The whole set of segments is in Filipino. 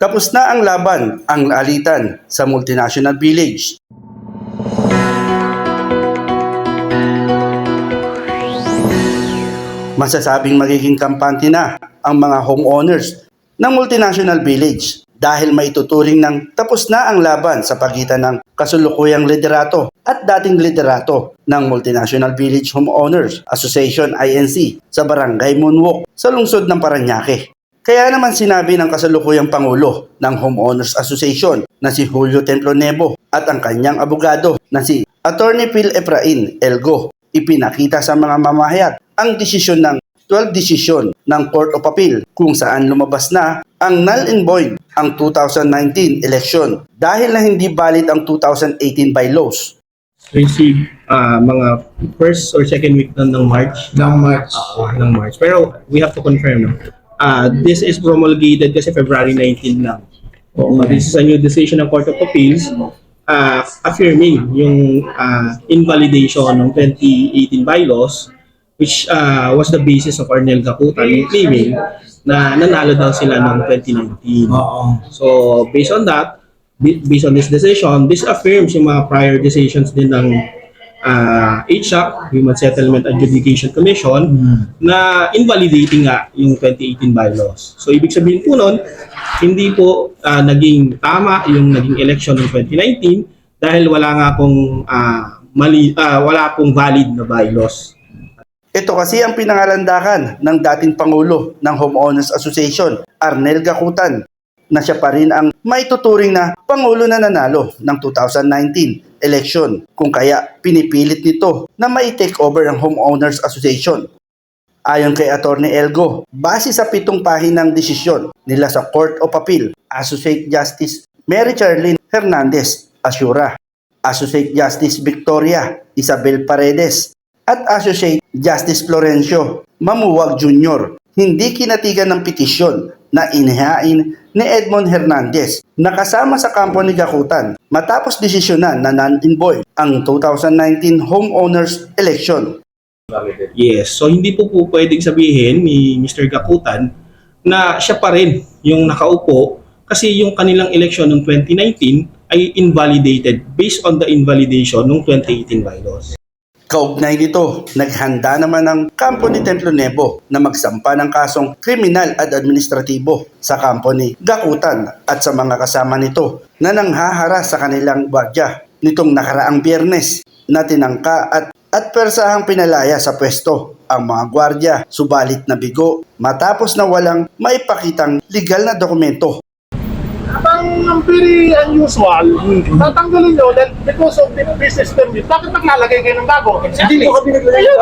Tapos na ang laban, ang alitan sa multinational village. Masasabing magiging kampante na ang mga homeowners ng multinational village dahil maituturing ng tapos na ang laban sa pagitan ng kasulukuyang liderato at dating liderato ng Multinational Village Homeowners Association INC sa Barangay Moonwalk sa lungsod ng Paranaque. Kaya naman sinabi ng kasalukuyang Pangulo ng Homeowners Association na si Julio Templonevo at ang kanyang abogado na si Attorney Phil Efrain Elgo ipinakita sa mga mamahayag ang desisyon ng 12 desisyon ng Court of Appeal kung saan lumabas na ang null and void ang 2019 election dahil na hindi valid ang 2018 bylaws. receive ah, mga first or second week na ng March. ng March. Ah, ng March. Pero we have to confirm, no? Ah, this is promulgated kasi February 19 lang. So, this is a new decision ng Court of Appeals ah, affirming yung ah, invalidation ng 2018 bylaws which ah, was the basis of Arnel Gacutan claiming na nanalo daw sila ng 2019. Oo. So, based on that, based on this decision, this affirms yung mga prior decisions din ng uh, HSAC, Human Settlement Adjudication Commission, na invalidating nga yung 2018 bylaws. So, ibig sabihin po nun, hindi po ah, naging tama yung naging election ng 2019 dahil wala nga pong ah, mali, ah, wala pong valid na bylaws. Ito kasi ang pinangalandakan ng dating Pangulo ng Homeowners Association, Arnel Gacutan, na siya pa rin ang maituturing na Pangulo na nanalo ng 2019 election kung kaya pinipilit nito na mai-take over ang Homeowners Association. Ayon kay Attorney Elgo, base sa pitong pahinang desisyon nila sa Court of Appeal, Associate Justice Mary Charlene Hernandez Asura, Associate Justice Victoria Isabel Paredes, at Associate Justice Florencio Mamuwag Jr. hindi kinatigan ng petisyon na inihain ni Edmond Hernandez na kasama sa kampo ni Gakutan matapos desisyonan na non-invoid ang 2019 homeowners election. Yes. So hindi po po pwedeng sabihin ni Mr. Gakutan na siya pa rin yung nakaupo kasi yung kanilang election ng 2019 ay invalidated based on the invalidation ng 2018 bylaws. Kaugnay nito, naghanda naman ang kampo ni Templo Nebo na magsampa ng kasong kriminal at administratibo sa kampo ni Gakutan at sa mga kasama nito na nanghahara sa kanilang gwardiya nitong nakaraang biyernes na tinangka at at persahang pinalaya sa pwesto ang mga gwardiya subalit na bigo matapos na walang maipakitang legal na dokumento Ang very unusual, tatanggalin nyo dahil because of the business permit, bakit maglalagay kayo ng bago? Hindi ko kami naglagay. Ayun,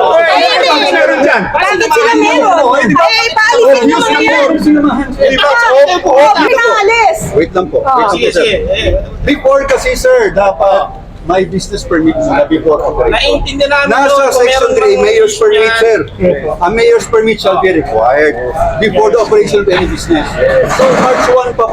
meron dyan. Bakit sila meron? Ay, paalisin nyo na yan! Di ba? Opo, Oo, pinaalis! Wait lang po. Wait, Sige, sige. Eh, Before kasi sir, dapat may business permit sila before operation. Naiintindihan namin Nasa section meron 3, bang mayor's permit, yan. sir. A mayor's permit shall be required before the operation of any business. So, March 1 pa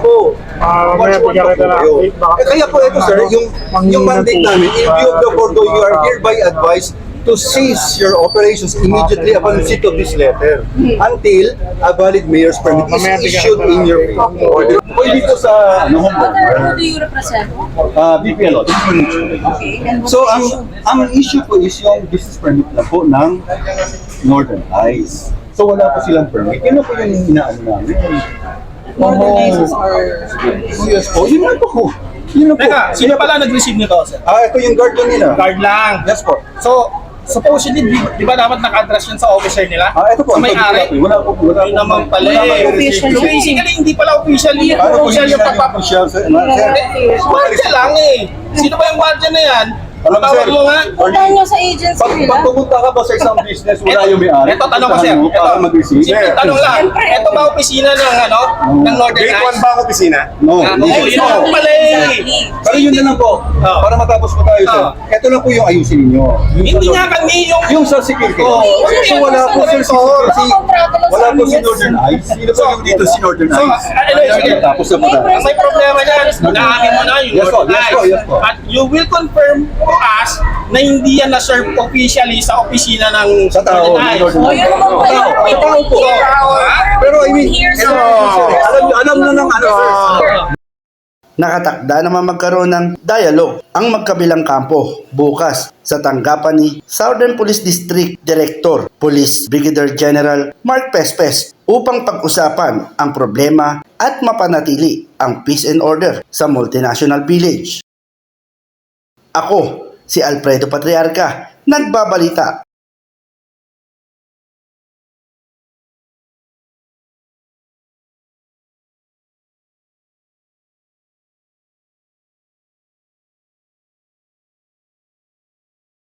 po. Ah, March 1 may pa bigyan kita po ng yun. update, baka- Eh, kaya po ito, sir, yung, yung mandate namin, in view of the board, you are hereby advised to cease your operations immediately upon receipt of this letter until a valid mayor's permit is issued in your order. O dito sa ano, home Who do you represent? uh, BPLO. is. Okay, and what So, issue? ang ang issue po is yung business permit lang po ng Northern Ice. So, wala po silang permit. Na po yung inaano namin. Northern Ices are... Yes po. Yun na po. Yun na po. Teka, sino pala nag-receive nito, sir? Ah, ito yung guard nila. Guard lang. Yes po. So, supposedly, di, di ba dapat naka-address yun sa officer nila? Ah, ito po. Sa may-ari? Wala po. Wala Yun po. naman pala Wala eh. po. Official. Basically, hindi pala official yung Ano po official yung yung pagpap... official, sir? Ma- sir? Guardia lang eh. Sino ba yung guardia na yan? Alam mo, Tawag sir. Puntahan nyo sa agency Pag, nila. pag pumunta ka ba sa isang business, wala yung may-ari. Ito, tanong ko, sir. Ito, Para mag-receive. simple tanong lang. Siyempre. Ito ba opisina ng ano? Ng Northern Grade 1 Ice? ba ang opisina? No. Ah, hindi. okay, yun naman pala eh. Exactly. Pero yun na lang po. Oh. Para matapos po tayo, sir. Oh. Ito lang po yung ayusin ninyo. Yung Hindi sa- nga kami yung... Yung sa security. Oh. So wala po sir si security. Wala po si. Northern Ice. Sino po yung dito si Northern So, Ice? ano sige. Tapos na po tayo. Ang may problema niyan, naamin mo na yung Yes po, Northern yes po, Ice. yes po. At you will confirm us na hindi yan na-serve officially sa opisina ng Sa tao. Northern Oh, yun naman pala. Sa tao po. Pero I mean, sir. alam, alam na ng Nakatakda naman magkaroon ng dialogue ang magkabilang kampo bukas sa tanggapan ni Southern Police District Director Police Brigadier General Mark Pespes upang pag-usapan ang problema at mapanatili ang peace and order sa multinational village. Ako, si Alfredo Patriarca, nagbabalita